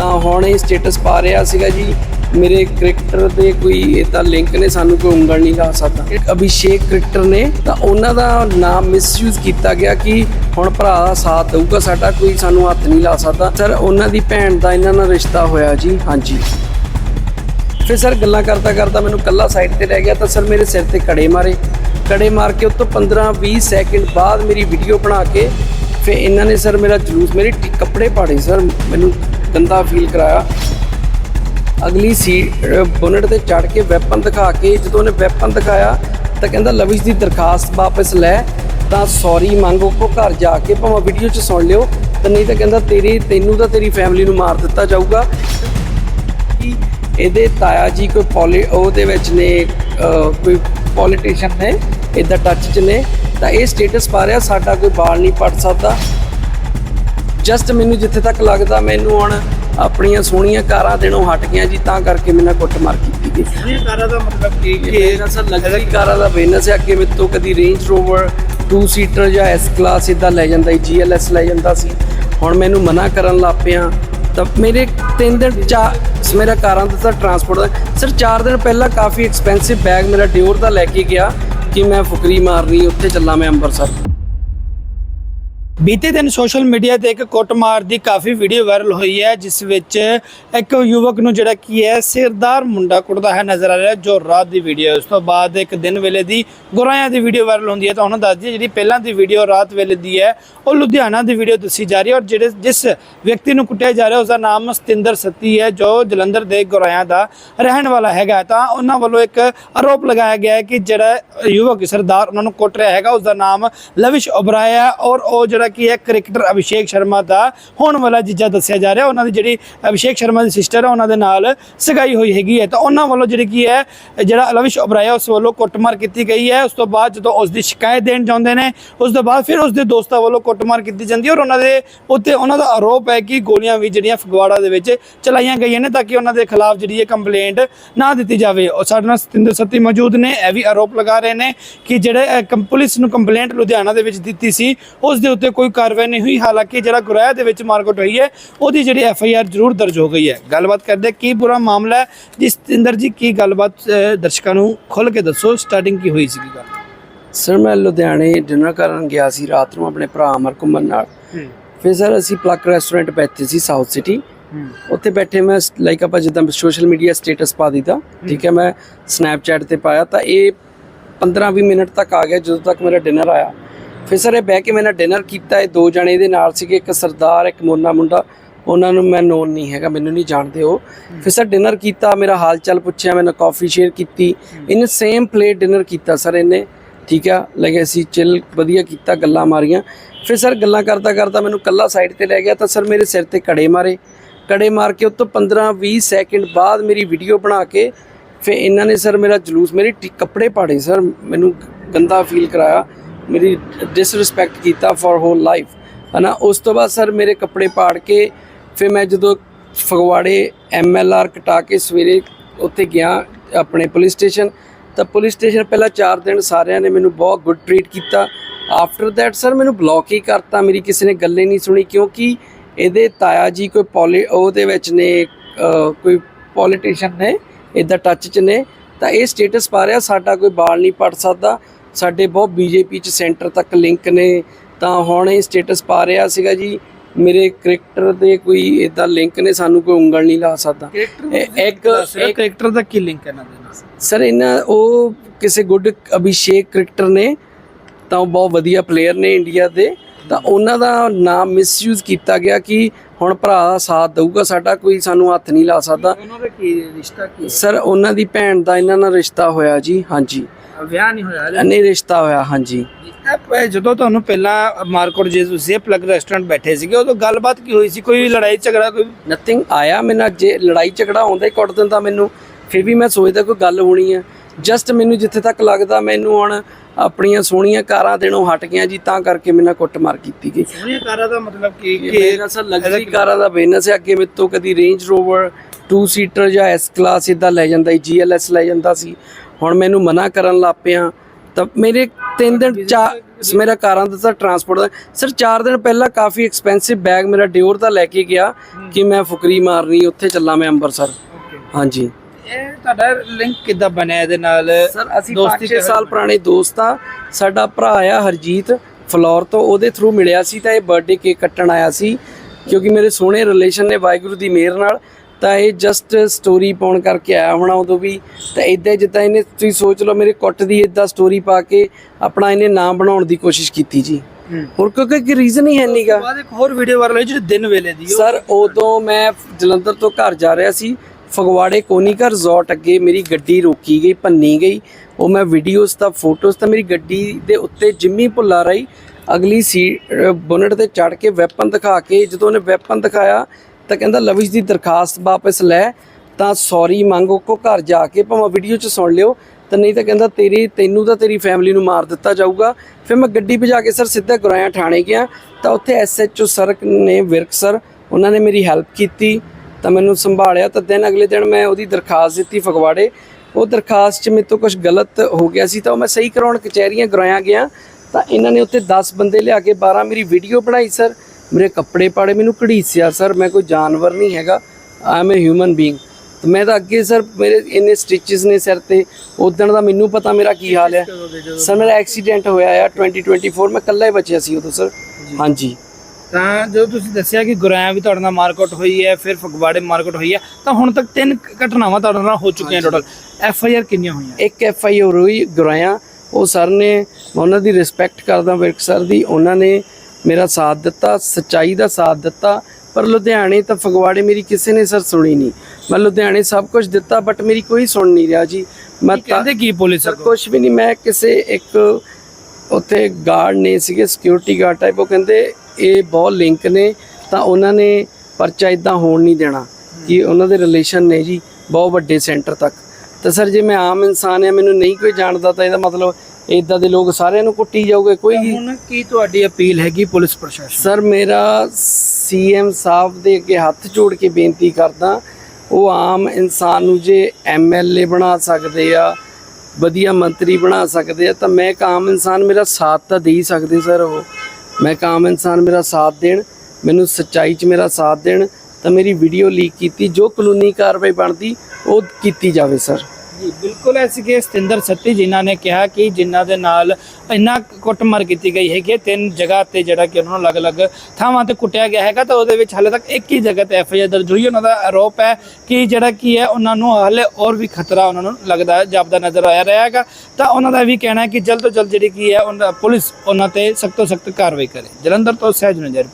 ਤਾਂ ਹੁਣ ਇਹ ਸਟੇਟਸ ਪਾ ਰਿਹਾ ਸੀਗਾ ਜੀ। ਮੇਰੇ ਕ੍ਰਿਕਟਰ ਦੇ ਕੋਈ ਇਦਾਂ ਲਿੰਕ ਨੇ, ਸਾਨੂੰ ਕੋਈ ਉਂਗਲ ਨਹੀਂ ਲਾ ਸਕਦਾ। ਅਭਿਸ਼ੇਕ ਕ੍ਰਿਕਟਰ ਨੇ, ਤਾਂ ਉਹਨਾਂ ਦਾ ਨਾਮ ਮਿਸਯੂਜ਼ ਕੀਤਾ ਗਿਆ ਕਿ ਹੁਣ ਭਰਾ ਦਾ ਸਾਥ ਦੇਊਗਾ ਸਾਡਾ, ਕੋਈ ਸਾਨੂੰ ਹੱਥ ਨਹੀਂ ਲਾ ਸਕਦਾ। ਸਰ ਉਹਨਾਂ ਦੀ ਭੈਣ ਦਾ ਇਹਨਾਂ ਨਾਲ ਰਿਸ਼ਤਾ ਹੋਇਆ ਜੀ, ਹਾਂਜੀ। ਫਿਰ ਸਰ ਗੱਲਾਂ ਕਰਦਾ ਕਰਦਾ ਮੈਨੂੰ ਕੱਲਾ ਸਾਈਡ ਤੇ ਰਹਿ ਗਿਆ, ਤਾਂ ਸਰ ਮੇਰੇ ਸਿਰ ਤੇ ਕੜੇ ਮਾਰੇ। ਕੜੇ ਮਾਰ ਕੇ ਉਸ ਤੋਂ 15 20 ਸੈਕਿੰਡ ਬਾਅਦ ਮੇਰੀ ਵੀਡੀਓ ਬਣਾ ਕੇ, ਫਿਰ ਇਹਨਾਂ ਨੇ ਸਰ ਮੇਰਾ ਜਲੂਸ ਮੇਰੇ ਕੱਪੜੇ ਪਾੜੇ ਸਰ ਮੈਨੂੰ ਗੰਦਾ ਫੀਲ ਕਰਾਇਆ। ਅਗਲੀ ਸੀਟ ਬੋਨਟ ਤੇ ਚੜ ਕੇ ਵੈਪਨ ਦਿਖਾ ਕੇ ਜਦੋਂ ਉਹਨੇ ਵੈਪਨ ਦਿਖਾਇਆ, ਤਾਂ ਕਹਿੰਦਾ, ਲਵਿਸ਼ ਦੀ ਦਰਖਾਸਤ ਵਾਪਸ ਲੈ, ਤਾਂ ਸੌਰੀ ਮੰਗੋ ਕੋ ਘਰ ਜਾ ਕੇ ਭਾਵੇਂ ਵੀਡੀਓ 'ਚ ਸੁਣ ਲਿਓ, ਤਾਂ ਨਹੀਂ ਤਾਂ ਕਹਿੰਦਾ, ਤੇਰੀ, ਤੈਨੂੰ ਤਾਂ ਤੇਰੀ ਫੈਮਿਲੀ ਨੂੰ ਮਾਰ ਦਿੱਤਾ ਜਾਊਗਾ। ਕਿ ਇਹਦੇ ਤਾਇਆ ਜੀ ਕੋਈ ਪੋਲੀ ਉਹਦੇ ਵਿੱਚ ਨੇ ਕੋਈ ਪੋਲੀਟੀਸ਼ੀਅਨ ਨੇ ਇਦਾਂ ਟੱਚ 'ਚ ਨੇ, ਤਾਂ ਇਹ ਸਟੇਟਸ ਪਾ ਰਿਹਾ, ਸਾਡਾ ਕੋਈ ਬਾਲ ਨਹੀਂ ਪੜ ਸਕਦਾ। ਜਸਟ ਮੈਨੂੰ ਜਿੱਥੇ ਤੱਕ ਲੱਗਦਾ ਮੈਨੂੰ ਹੁਣ ਆਪਣੀਆਂ ਸੋਹਣੀਆਂ ਕਾਰਾਂ ਦੇਣੋਂ ਹਟ ਗਿਆ ਜੀ ਤਾਂ ਕਰਕੇ ਮੇਰੇ ਨਾਲ ਕੁੱਟਮਾਰ ਕੀਤੀ ਗਈ। ਇਹ ਕਾਰਾ ਦਾ ਮਤਲਬ ਕੀ ਕਿ ਮੇਰਾ ਸਰ ਲਗਜ਼ਰੀ ਕਾਰਾਂ ਦਾ ਬਿਜ਼ਨਸ ਹੈ ਅੱਗੇ ਮੇਰੇ ਤੋਂ ਕਦੀ ਰੇਂਜ ਰੋਵਰ 2 ਸੀਟਰ ਜਾਂ ਐਸ ਕਲਾਸ ਇਦਾਂ ਲੈ ਜਾਂਦਾ ਜੀਐਲਐਸ ਲੈ ਜਾਂਦਾ ਸੀ। ਹੁਣ ਮੈਨੂੰ ਮਨਾ ਕਰਨ ਲੱਗ ਪਿਆ ਤਾਂ ਮੇਰੇ ਤਿੰਨ ਦਿਨ ਚਾ ਮੇਰਾ ਕਾਰਾਂ ਦਾ ਤਾਂ ਟਰਾਂਸਪੋਰਟ ਦਾ ਸਰ 4 ਦਿਨ ਪਹਿਲਾਂ ਕਾਫੀ ਐਕਸਪੈਂਸਿਵ ਬੈਗ ਮੇਰਾ ਡਿਓਰ ਦਾ ਲੈ ਕੇ ਗਿਆ ਕਿ ਮੈਂ ਫੁਕਰੀ ਮਾਰਨੀ ਉੱਥੇ ਚੱਲਾਂ ਮੈਂ ਅੰਮ੍ਰਿਤਸਰ। ਬੀਤੇ ਦਿਨ ਸੋਸ਼ਲ ਮੀਡੀਆ ਤੇ ਇੱਕ ਕੁੱਟਮਾਰ ਦੀ ਕਾਫੀ ਵੀਡੀਓ ਵਾਇਰਲ ਹੋਈ ਹੈ, ਜਿਸ ਵਿੱਚ ਇੱਕ ਯੁਵਕ ਨੂੰ ਜਿਹੜਾ ਕੀ ਹੈ, ਸਿਰਦਾਰ ਮੁੰਡਾ ਕੁੱਟਦਾ ਹੈ ਨਜ਼ਰ ਆ ਰਿਹਾ, ਜੋ ਰਾਤ ਦੀ ਵੀਡੀਓ ਉਸ ਤੋਂ ਬਾਅਦ ਇੱਕ ਦਿਨ ਵੇਲੇ ਦੀ ਗੁਰਾਇਆਂ ਦੀ ਵੀਡੀਓ ਵਾਇਰਲ ਹੁੰਦੀ ਹੈ। ਤਾਂ ਉਹਨਾਂ ਦੱਸ ਦਈਏ, ਜਿਹੜੀ ਪਹਿਲਾਂ ਦੀ ਵੀਡੀਓ ਰਾਤ ਵੇਲੇ ਦੀ ਹੈ, ਉਹ ਲੁਧਿਆਣਾ ਦੀ ਵੀਡੀਓ ਦੱਸੀ ਜਾ ਰਹੀ ਹੈ। ਔਰ ਜਿਹੜੇ, ਜਿਸ ਵਿਅਕਤੀ ਨੂੰ ਕੁੱਟਿਆ ਜਾ ਰਿਹਾ ਉਸ ਦਾ ਨਾਮ ਸਤਿੰਦਰ ਸੱਤੀ ਹੈ, ਜੋ ਜਲੰਧਰ ਦੇ ਗੁਰਾਇਆਂ ਦਾ ਰਹਿਣ ਵਾਲਾ ਹੈਗਾ। ਤਾਂ ਉਹਨਾਂ ਵੱਲੋਂ ਇੱਕ ਆਰੋਪ ਲਗਾਇਆ ਗਿਆ ਹੈ ਕਿ ਜਿਹੜਾ ਯੁਵਕ, ਸਰਦਾਰ ਉਹਨਾਂ ਨੂੰ ਕੁੱਟ ਰਿਹਾ ਹੈਗਾ ਉਸ ਦਾ ਨਾਮ ਲਵਿਸ਼ ਓਬਰਾਇਆ ਹੈ। ਔਰ ਉਹ ਜਿਹੜਾ ਕੀ ਹੈ ਕ੍ਰਿਕਟਰ ਅਭਿਸ਼ੇਕ ਸ਼ਰਮਾ ਦਾ ਹੋਣ ਵਾਲਾ ਜੀਜਾ ਦੱਸਿਆ ਜਾ ਰਿਹਾ। ਉਹਨਾਂ ਦੀ ਜਿਹੜੀ ਅਭਿਸ਼ੇਕ ਸ਼ਰਮਾ ਦੀ ਸਿਸਟਰ ਹੈ ਉਹਨਾਂ ਦੇ ਨਾਲ ਸਗਾਈ ਹੋਈ ਹੈਗੀ ਹੈ। ਤਾਂ ਉਹਨਾਂ ਵੱਲੋਂ ਜਿਹੜੀ ਕੀ ਹੈ, ਜਿਹੜਾ ਅਲਵਿਸ਼ ਓਬਰਾਇਆ ਉਸ ਵੱਲੋਂ ਕੁੱਟਮਾਰ ਕੀਤੀ ਗਈ ਹੈ। ਉਸ ਤੋਂ ਬਾਅਦ ਜਦੋਂ ਉਸ ਦੀ ਸ਼ਿਕਾਇਤ ਦੇਣ ਜਾਂਦੇ ਨੇ, ਉਸ ਤੋਂ ਬਾਅਦ ਫਿਰ ਉਸ ਦੇ ਦੋਸਤਾਂ ਵੱਲੋਂ ਕੁੱਟਮਾਰ ਕੀਤੀ ਜਾਂਦੀ ਹੈ। ਔਰ ਉਹਨਾਂ ਦੇ ਉੱਤੇ ਉਹਨਾਂ ਦਾ ਆਰੋਪ ਹੈ ਕਿ ਗੋਲੀਆਂ ਵੀ ਜਿਹੜੀਆਂ ਫਗਵਾੜਾ ਦੇ ਵਿੱਚ ਚਲਾਈਆਂ ਗਈਆਂ ਨੇ, ਤਾਂ ਕਿ ਉਹਨਾਂ ਦੇ ਖਿਲਾਫ ਜਿਹੜੀ ਹੈ ਕੰਪਲੇਂਟ ਨਾ ਦਿੱਤੀ ਜਾਵੇ। ਔਰ ਸਾਡੇ ਨਾਲ ਸਤਿੰਦਰ ਸੱਤੀ ਮੌਜੂਦ ਨੇ, ਇਹ ਵੀ ਆਰੋਪ ਲਗਾ ਰਹੇ ਨੇ ਕਿ ਜਿਹੜੇ ਕੰਪ- ਪੁਲਿਸ ਨੂੰ ਕੰਪਲੇਂਟ ਲੁਧਿਆਣਾ ਦੇ ਵਿੱਚ ਦਿੱਤੀ ਸੀ, ਉਸ ਦੇ ਉੱਤੇ ਕੋਈ ਕਾਰਵਾਈ ਨਹੀਂ ਹੋਈ। ਹਾਲਾਂਕਿ ਜਿਹੜਾ ਗੁਰਾਇਆ ਦੇ ਵਿੱਚ ਮਾਰਕਟ ਹੋਈ ਹੈ ਉਹਦੀ ਜਿਹੜੀ ਐਫ ਆਈ ਆਰ ਜ਼ਰੂਰ ਦਰਜ ਹੋ ਗਈ ਹੈ। ਗੱਲਬਾਤ ਕਰਦੇ ਕੀ ਪੂਰਾ ਮਾਮਲਾ ਹੈ? ਜੀ ਸਤਿੰਦਰ ਜੀ ਕੀ ਗੱਲਬਾਤ ਦਰਸ਼ਕਾਂ ਨੂੰ ਖੁੱਲ ਕੇ ਦੱਸੋ ਸਟਾਰਟਿੰਗ ਕੀ ਹੋਈ ਸੀਗੀ ਗੱਲ? ਸਰ ਮੈਂ ਲੁਧਿਆਣੇ ਡਿਨਰ ਕਰਨ ਗਿਆ ਸੀ ਰਾਤ ਨੂੰ ਆਪਣੇ ਭਰਾ ਅਮਰ ਕੁਮਨ ਨਾਲ। ਫਿਰ ਸਰ ਅਸੀਂ ਪਲੱਕ ਰੈਸਟੋਰੈਂਟ ਬੈਠੇ ਸੀ ਸਾਊਥ ਸਿਟੀ ਉੱਥੇ ਬੈਠੇ ਮੈਂ ਲਾਈਕ ਆਪਾਂ ਜਿੱਦਾਂ ਸੋਸ਼ਲ ਮੀਡੀਆ ਸਟੇਟਸ ਪਾ ਦਿੱਤਾ ਠੀਕ ਹੈ ਮੈਂ ਸਨੈਪਚੈਟ ਤੇ ਪਾਇਆ ਤਾਂ ਇਹ 15-20 ਮਿੰਟ ਤੱਕ ਆ ਗਿਆ ਜਦੋਂ ਤੱਕ ਮੇਰਾ ਡਿਨਰ ਆਇਆ। ਫਿਰ ਸਰ ਇਹ ਬਹਿ ਕੇ ਮੈਂ ਡਿਨਰ ਕੀਤਾ ਇਹ ਦੋ ਜਣੇ ਇਹਦੇ ਨਾਲ ਸੀਗੇ ਇੱਕ ਸਰਦਾਰ ਇੱਕ ਮੋਨਾ ਮੁੰਡਾ। ਉਹਨਾਂ ਨੂੰ ਮੈਂ ਨੋਨ ਨਹੀਂ ਹੈਗਾ ਮੈਨੂੰ ਨਹੀਂ ਜਾਣਦੇ ਉਹ। ਫਿਰ ਸਰ ਡਿਨਰ ਕੀਤਾ ਮੇਰਾ ਹਾਲ ਚਾਲ ਪੁੱਛਿਆ ਮੈंने ਕਾਫੀ ਸ਼ੇਅਰ ਕੀਤੀ। ਇਹਨੇ ਸੇਮ ਪਲੇਟ ਡਿਨਰ ਕੀਤਾ ਸਰ ਇਹਨੇ। ਠੀਕ ਆ ਲੱਗੇ ਅਸੀਂ ਚਿਲ ਵਧੀਆ ਕੀਤਾ ਗੱਲਾਂ ਮਾਰੀਆਂ। ਫਿਰ ਸਰ ਗੱਲਾਂ ਕਰਦਾ ਕਰਦਾ ਮੈਨੂੰ ਕੱਲਾ ਸਾਈਡ ਤੇ ਲੈ ਗਿਆ ਤਾਂ ਸਰ ਮੇਰੇ ਸਿਰ ਤੇ ਕੜੇ ਮਾਰੇ। ਕੜੇ ਮਾਰ ਕੇ ਉਸ ਤੋਂ 15 20 ਸੈਕਿੰਡ ਬਾਅਦ ਮੇਰੀ ਵੀਡੀਓ ਬਣਾ ਕੇ ਫਿਰ ਇਹਨਾਂ ਨੇ ਸਰ ਮੇਰਾ ਜਲੂਸ ਮੇਰੇ ਕੱਪੜੇ ਪਾੜੇ ਸਰ। ਮੈਨੂੰ ਗੰਦਾ ਫੀਲ ਕਰਾਇਆ। ਮੇਰੀ ਡਿਸਰਿਸਪੈਕਟ ਕੀਤਾ ਫॉर ਹੋਲ ਲਾਈਫ ਹਨਾ? ਉਸ ਤੋਂ ਬਾਅਦ ਸਰ ਮੇਰੇ ਕੱਪੜੇ ਪਾੜ ਕੇ ਫਿਰ ਮੈਂ ਜਦੋਂ ਫਗਵਾੜੇ ਐਮਐਲਆਰ ਕਟਾ ਕੇ ਸਵੇਰੇ ਉੱਥੇ ਗਿਆ ਆਪਣੇ ਪੁਲਿਸ ਸਟੇਸ਼ਨ ਤਾਂ ਪੁਲਿਸ ਸਟੇਸ਼ਨ ਪਹਿਲਾਂ 4 ਦਿਨ ਸਾਰਿਆਂ ਨੇ ਮੈਨੂੰ ਬਹੁਤ ਗੁੱਡ ਟ੍ਰੀਟ ਕੀਤਾ। ਆਫਟਰ ਦੈਟ ਸਰ ਮੈਨੂੰ ਬਲੌਕ ਹੀ ਕਰਤਾ, ਮੇਰੀ ਕਿਸੇ ਨੇ ਗੱਲੇ ਨਹੀਂ ਸੁਣੀ ਕਿਉਂਕਿ ਇਹਦੇ ਤਾਇਆ ਜੀ ਕੋਈ ਪੋਲੀ ਉਹਦੇ ਵਿੱਚ ਨੇ ਕੋਈ ਪੋਲੀਟੀਸ਼ੀਅਨ ਨੇ ਇਦਾਂ ਟੱਚ 'ਚ ਨੇ, ਤਾਂ ਇਹ ਸਟੇਟਸ ਪਾ ਰਿਹਾ, ਸਾਡਾ ਕੋਈ ਬਾਲ ਨਹੀਂ ਪੜ ਸਕਦਾ। ਸਾਡੇ ਬਹੁਤ ਬੀਜੇਪੀ 'ਚ ਸੈਂਟਰ ਤੱਕ ਲਿੰਕ ਨੇ ਤਾਂ ਹੁਣ ਇਹ ਸਟੇਟਸ ਪਾ ਰਿਹਾ ਸੀਗਾ ਜੀ ਮੇਰੇ ਕ੍ਰਿਕਟਰ ਦੇ ਕੋਈ ਇਦਾਂ ਲਿੰਕ ਨੇ ਸਾਨੂੰ ਕੋਈ ਉਂਗਲ ਨਹੀਂ ਲਾ ਸਕਦਾ। ਇੱਕ ਕ੍ਰਿਕਟਰ ਦਾ ਕੀ ਲਿੰਕ ਹੈ ਨਾਲ? ਸਰ ਇਹਨਾਂ ਉਹ ਕਿਸੇ ਗੁੱਡ ਅਭਿਸ਼ੇਕ ਕ੍ਰਿਕਟਰ ਨੇ ਤਾਂ ਉਹ ਬਹੁਤ ਵਧੀਆ ਪਲੇਅਰ ਨੇ ਇੰਡੀਆ ਦੇ। ਤਾਂ ਉਹਨਾਂ ਦਾ ਨਾਮ ਮਿਸਯੂਜ਼ ਕੀਤਾ ਗਿਆ ਕਿ ਹੁਣ ਭਰਾ ਦਾ ਸਾਥ ਦਊਗਾ ਸਾਡਾ ਕੋਈ ਸਾਨੂੰ ਹੱਥ ਨਹੀਂ ਲਾ ਸਕਦਾ। ਉਹਨਾਂ ਦਾ ਕੀ ਰਿਸ਼ਤਾ ਕੀ ਸਰ ਉਹਨਾਂ ਦੀ ਭੈਣ ਦਾ ਇਹਨਾਂ ਨਾਲ ਰਿਸ਼ਤਾ ਹੋਇਆ ਜੀ ਹਾਂਜੀ। ਵਿਆਹ ਨਹੀਂ ਹੋਇਆ ਨਹੀਂ ਰਿਸ਼ਤਾ ਹੋਇਆ ਹਾਂਜੀ। ਇਹ ਜਦੋਂ ਤੁਹਾਨੂੰ ਪਹਿਲਾਂ ਮਾਰਕੋਟ ਜੇ ਤੁਸੀਂ ਪਲੱਗ ਰੈਸਟੋਰੈਂਟ ਬੈਠੇ ਸੀਗੇ ਉਦੋਂ ਗੱਲਬਾਤ ਕੀ ਹੋਈ ਸੀ? ਕੋਈ ਲੜਾਈ ਝਗੜਾ ਕੋਈ ਨਥਿੰਗ ਆਇਆ ਮੇਰੇ ਨਾਲ ਜੇ ਲੜਾਈ ਝਗੜਾ ਹੁੰਦਾ ਹੀ ਕੁੱਟ ਦਿੰਦਾ ਮੈਨੂੰ ਫਿਰ ਵੀ ਮੈਂ ਸੋਚਦਾ ਕੋਈ ਗੱਲ ਹੋਣੀ ਹੈ ਜਸਟ ਮੈਨੂੰ ਜਿੱਥੇ ਤੱਕ ਲੱਗਦਾ ਮੈਨੂੰ ਹੁਣ ਆਪਣੀਆਂ ਸੋਹਣੀਆਂ ਕਾਰਾਂ ਦੇਣੋਂ ਹਟ ਗਿਆ ਜੀ ਤਾਂ ਕਰਕੇ ਮੇਰੇ ਨਾਲ ਕੁੱਟਮਾਰ ਕੀਤੀ ਗਈ। ਸੋਹਣੀਆਂ ਕਾਰਾਂ ਦਾ ਮਤਲਬ ਕੀ ਮੇਰਾ ਸਰ ਲਗਜ਼ਰੀ ਕਾਰਾਂ ਦਾ ਬਿਜ਼ਨਸ ਹੈ ਅੱਗੇ ਮੇਰੇ ਤੋਂ ਕਦੀ ਰੇਂਜ ਰੋਵਰ 2 ਸੀਟਰ ਜਾਂ ਐਸ ਕਲਾਸ ਇਦਾਂ ਲੈ ਜਾਂਦਾ ਜੀਐਲਐਸ ਲੈ ਜਾਂਦਾ ਸੀ। ਹੁਣ ਮੈਨੂੰ ਮਨਾ ਕਰਨ ਲੱਗ ਪਿਆ। ਤਾਂ ਮੇਰੇ ਤਿੰਨ ਦਿਨ ਚਾ ਮੇਰਾ ਕਾਰਾਂ ਦਾ ਸਰ ਟਰਾਂਸਪੋਰਟ ਦਾ ਸਰ 4 ਦਿਨ ਪਹਿਲਾਂ ਕਾਫੀ ਐਕਸਪੈਂਸਿਵ ਬੈਗ ਮੇਰਾ ਡਿਓਰ ਦਾ ਲੈ ਕੇ ਗਿਆ ਕਿ ਮੈਂ ਫੁਕਰੀ ਮਾਰਨੀ ਉੱਥੇ ਚੱਲਾਂ ਮੈਂ ਅੰਮ੍ਰਿਤਸਰ। ਹਾਂਜੀ। ਇਹ ਤੁਹਾਡਾ ਲਿੰਕ ਕਿੱਦਾਂ ਬਣਿਆ ਇਹਦੇ ਨਾਲ? ਸਰ ਅਸੀਂ ਦੋਸਤੀ 5 ਸਾਲ ਪੁਰਾਣੇ ਦੋਸਤ ਆ। ਸਾਡਾ ਭਰਾ ਆ ਹਰਜੀਤ ਫਲੋਰ ਤੋਂ। ਉਹਦੇ ਥਰੂ ਮਿਲਿਆ ਸੀ ਤਾਂ ਇਹ ਬਰਥਡੇ ਕੇਕ ਕੱਟਣ ਆਇਆ ਸੀ। ਕਿਉਂਕਿ ਮੇਰੇ ਸੋਹਣੇ ਰਿਲੇਸ਼ਨ ਨੇ ਵਾਹਿਗੁਰੂ ਦੀ ਮਿਹਰ ਨਾਲ ਤਾਂ ਇਹ ਜਸਟ ਸਟੋਰੀ ਪਾਉਣ ਕਰਕੇ ਆਇਆ ਹੋਣਾ ਉਦੋਂ ਵੀ। ਤਾਂ ਇਦਾਂ ਜਿੱਦਾਂ ਇਹਨੇ ਤੁਸੀਂ ਸੋਚ ਲਓ ਮੇਰੇ ਕੁੱਟ ਦੀ ਇਦਾਂ ਸਟੋਰੀ ਪਾ ਕੇ ਆਪਣਾ ਇਹਨੇ ਨਾਮ ਬਣਾਉਣ ਦੀ ਕੋਸ਼ਿਸ਼ ਕੀਤੀ ਜੀ। ਹੋਰ ਕਿਉਂਕਿ ਕੋਈ ਰੀਜ਼ਨ ਹੀ ਹੈ ਨਹੀਂਗਾ ਬਾਅਦ ਇੱਕ ਹੋਰ ਵੀਡੀਓ ਵਾਇਰਲ ਹੋਈ ਜਿਹੜੀ ਦਿਨ ਵੇਲੇ ਦੀ ਸਰ ਉਦੋਂ ਮੈਂ ਜਲੰਧਰ ਤੋਂ ਘਰ ਜਾ ਰਿਹਾ ਸੀ। ਫਗਵਾੜੇ ਕੋਨੀਕਾ ਰਿਜ਼ੋਰਟ ਅੱਗੇ ਮੇਰੀ ਗੱਡੀ ਰੋਕੀ ਗਈ ਭੰਨੀ ਗਈ। ਉਹ ਮੈਂ ਵੀਡੀਓਜ਼ ਤਾਂ ਫੋਟੋਜ਼ ਤਾਂ ਮੇਰੀ ਗੱਡੀ ਦੇ ਉੱਤੇ ਜਿੰਮੀ ਭੁੱਲਾ ਰਹੀ। ਅਗਲੀ ਸੀ ਬੋਨਟ ਤੇ ਚੜ ਕੇ ਵੈਪਨ ਦਿਖਾ ਕੇ ਜਦੋਂ ਉਹਨੇ ਵੈਪਨ ਦਿਖਾਇਆ ਤਾਂ ਕਹਿੰਦਾ, ਲਵਿਸ਼ ਦੀ ਦਰਖਾਸਤ ਵਾਪਸ ਲੈ, ਤਾਂ ਸੌਰੀ ਮੰਗੋ ਕੋ ਘਰ ਜਾ ਕੇ, ਭਾਵੇਂ ਵੀਡੀਓ 'ਚ ਸੁਣ ਲਿਓ, ਤਾਂ ਨਹੀਂ ਤਾਂ ਕਹਿੰਦਾ, ਤੇਰੀ, ਤੈਨੂੰ ਤਾਂ ਤੇਰੀ ਫੈਮਿਲੀ ਨੂੰ ਮਾਰ ਦਿੱਤਾ ਜਾਊਗਾ। ਫਿਰ ਮੈਂ ਗੱਡੀ ਭਜਾ ਕੇ ਸਰ ਸਿੱਧਾ ਗੁਰਾਇਆ ਥਾਣੇ ਗਿਆ, ਤਾਂ ਉੱਥੇ ਐਸਐਚਓ ਸਰ ਨੇ ਵਿਰਕ ਸਰ, ਉਹਨਾਂ ਨੇ ਮੇਰੀ ਹੈਲਪ ਕੀਤੀ, ਤਾਂ ਮੈਨੂੰ ਸੰਭਾਲਿਆ, ਤਾਂ ਦਿਨ ਅਗਲੇ ਦਿਨ ਮੈਂ ਉਹਦੀ ਦਰਖਾਸਤ ਦਿੱਤੀ ਫਗਵਾੜੇ। ਉਹ ਦਰਖਾਸਤ 'ਚ ਮੇਰੇ ਤੋਂ ਕੁਝ ਗਲਤ ਹੋ ਗਿਆ ਸੀ, ਤਾਂ ਉਹ ਮੈਂ ਸਹੀ ਕਰਾਉਣ ਕਚਹਿਰੀਆਂ ਗੁਰਾਇਆ ਗਿਆ, ਤਾਂ ਇਹਨਾਂ ਨੇ ਉੱਥੇ 10 ਬੰਦੇ ਲਿਆ ਕੇ 12 ਮੇਰੀ ਵੀਡੀਓ ਬਣਾਈ ਸਰ ਮੇਰੇ ਕੱਪੜੇ ਪਾੜੇ ਮੈਨੂੰ ਘੜੀਸਿਆ ਸਰ ਮੈਂ ਕੋਈ ਜਾਨਵਰ ਨਹੀਂ ਹੈਗਾ I am a human being ਤੇ ਮੈਂ ਤਾਂ ਅੱਗੇ ਸਰ ਮੇਰੇ ਇੰਨੇ ਸਟਿਚਸ ਨੇ ਸਿਰ ਤੇ ਉਦਣ ਦਾ ਮੈਨੂੰ ਪਤਾ ਮੇਰਾ ਕੀ ਹਾਲ ਹੈ। ਸਰ ਮੇਰਾ ਐਕਸੀਡੈਂਟ ਹੋਇਆ ਆ 2024 ਮੈਂ ਇਕੱਲਾ ਹੀ ਬਚਿਆ ਸੀ ਉਦੋਂ ਸਰ। ਹਾਂਜੀ। ਤਾਂ ਜਦੋਂ ਤੁਸੀਂ ਦੱਸਿਆ ਕਿ ਗੁਰਾਇਆ ਵੀ ਤੁਹਾਡੇ ਨਾਲ ਮਾਰਕਟ ਹੋਈ ਹੈ ਫਿਰ ਫਗਵਾੜੇ ਮਾਰਕਟ ਹੋਈ ਹੈ ਤਾਂ ਹੁਣ ਤੱਕ ਤਿੰਨ ਘਟਨਾਵਾਂ ਤੁਹਾਡੇ ਨਾਲ ਹੋ ਚੁੱਕੀਆਂ ਟੋਟਲ ਐਫ ਆਈ ਆਰ ਕਿੰਨੀਆਂ ਹੋਈਆਂ? ਇੱਕ ਐਫ ਆਈ ਆਰ ਹੋਈ ਗੁਰਾਇਆ ਉਹ ਸਰ ਨੇ ਮੈਂ ਉਹਨਾਂ ਦੀ ਰਿਸਪੈਕਟ ਕਰਦਾ ਵਿਰਕ ਸਰ ਦੀ ਉਹਨਾਂ ਨੇ ਮੇਰਾ ਸਾਥ ਦਿੱਤਾ ਸੱਚਾਈ ਦਾ ਸਾਥ ਦਿੱਤਾ ਪਰ ਲੁਧਿਆਣੇ ਤਾਂ ਫਗਵਾੜੇ ਮੇਰੀ ਕਿਸੇ ਨੇ ਸਰ ਸੁਣੀ ਨਹੀਂ। ਮੈਂ ਲੁਧਿਆਣੇ ਸਭ ਕੁਝ ਦਿੱਤਾ ਬਟ ਮੇਰੀ ਕੋਈ ਸੁਣ ਨਹੀਂ ਰਿਹਾ ਜੀ। ਮੈਂ ਕਹਿੰਦੇ ਕੀ ਪੁਲਿਸ ਸਰ ਕੁਝ ਵੀ ਨਹੀਂ ਮੈਂ ਕਿਸੇ ਇੱਕ ਉੱਥੇ ਗਾਰਡ ਨੇ ਸੀਗੇ ਸਿਕਿਉਰਿਟੀ ਗਾਰਡ ਟਾਈਪ ਉਹ ਕਹਿੰਦੇ ਇਹ ਬਹੁਤ ਲਿੰਕ ਨੇ ਤਾਂ ਉਹਨਾਂ ਨੇ ਪਰਚਾ ਇਦਾਂ ਹੋਣ ਨਹੀਂ ਦੇਣਾ ਕਿ ਉਹਨਾਂ ਦੇ ਰਿਲੇਸ਼ਨ ਨੇ ਜੀ ਬਹੁਤ ਵੱਡੇ ਸੈਂਟਰ ਤੱਕ। ਤਾਂ ਸਰ ਜੇ ਮੈਂ ਆਮ ਇਨਸਾਨ ਆ ਮੈਨੂੰ ਨਹੀਂ ਕੋਈ ਜਾਣਦਾ ਤਾਂ ਇਹਦਾ ਮਤਲਬ ਇਦਾਂ ਦੇ ਲੋਕ ਸਾਰਿਆਂ ਨੂੰ ਕੁੱਟੀ ਜਾਊਗੇ ਕੋਈ ਹੁਣ ਕੀ ਤੁਹਾਡੀ ਅਪੀਲ ਹੈਗੀ ਪੁਲਿਸ ਪ੍ਰਸ਼ਾਸਨ ਸਰ ਮੇਰਾ ਸੀਐਮ ਸਾਹਿਬ ਦੇ ਅੱਗੇ ਹੱਥ ਜੋੜ ਕੇ ਬੇਨਤੀ ਕਰਦਾ ਉਹ ਆਮ ਇਨਸਾਨ ਨੂੰ ਜੇ ਐਮਐਲਏ ਬਣਾ ਸਕਦੇ ਆ ਵਧੀਆ ਮੰਤਰੀ ਬਣਾ ਸਕਦੇ ਆ ਤਾਂ ਮੈਂ ਇੱਕ ਆਮ ਇਨਸਾਨ ਮੇਰਾ ਸਾਥ ਤਾਂ ਦੇ ਹੀ ਸਕਦੇ ਸਰ ਉਹ। ਮੈਂ ਇੱਕ ਆਮ ਇਨਸਾਨ ਮੇਰਾ ਸਾਥ ਦੇਣ ਮੈਨੂੰ ਸੱਚਾਈ 'ਚ ਮੇਰਾ ਸਾਥ ਦੇਣ ਤਾਂ ਮੇਰੀ ਵੀਡੀਓ ਲੀਕ ਕੀਤੀ ਜੋ ਕਾਨੂੰਨੀ ਕਾਰਵਾਈ ਬਣਦੀ ਉਹ ਕੀਤੀ ਜਾਵੇ ਸਰ। ਜੀ ਬਿਲਕੁਲ ਐਸੀ ਕਿ ਸਤਿੰਦਰ ਸੱਤੀ ਜਿਨ੍ਹਾਂ ਨੇ ਕਿਹਾ ਕਿ ਜਿਨ੍ਹਾਂ ਦੇ ਨਾਲ ਇੰਨਾ ਕੁੱਟਮਾਰ ਕੀਤੀ ਗਈ ਹੈਗੀ ਹੈ, ਤਿੰਨ ਜਗ੍ਹਾ ਤੇ ਜਿਹੜਾ ਕਿ ਉਹਨਾਂ ਨੂੰ ਅਲੱਗ-ਅਲੱਗ ਥਾਵਾਂ ਤੇ ਕੁੱਟਿਆ ਗਿਆ ਹੈਗਾ ਤਾਂ ਉਹਦੇ ਵਿੱਚ ਹਾਲੇ ਤੱਕ ਇੱਕ ਹੀ ਜਗ੍ਹਾ ਤੇ ਐਫ ਆਈ ਆਰ ਦਰਜ ਹੋਈ ਹੈ। ਉਹਨਾਂ ਦਾ ਆਰੋਪ ਹੈ ਕਿ ਜਿਹੜਾ ਕੀ ਹੈ ਉਹਨਾਂ ਨੂੰ ਹਾਲੇ ਹੋਰ ਵੀ ਖਤਰਾ ਉਹਨਾਂ ਨੂੰ ਲੱਗਦਾ ਜਾਪਦਾ ਨਜ਼ਰ ਆਇਆ ਰਿਹਾ ਹੈਗਾ। ਤਾਂ ਉਹਨਾਂ ਦਾ ਵੀ ਕਹਿਣਾ ਹੈ ਕਿ ਜਲਦ ਤੋਂ ਜਲਦ ਜਿਹੜੀ ਕੀ ਹੈ ਉਹਨਾਂ ਪੁਲਿਸ ਉਹਨਾਂ ਤੇ ਸਖਤ ਤੋਂ ਸਖਤ ਕਾਰਵਾਈ ਕਰੇ। ਜਲੰਧਰ ਤੋਂ ਸਹਿਜ ਨਜ਼ਰ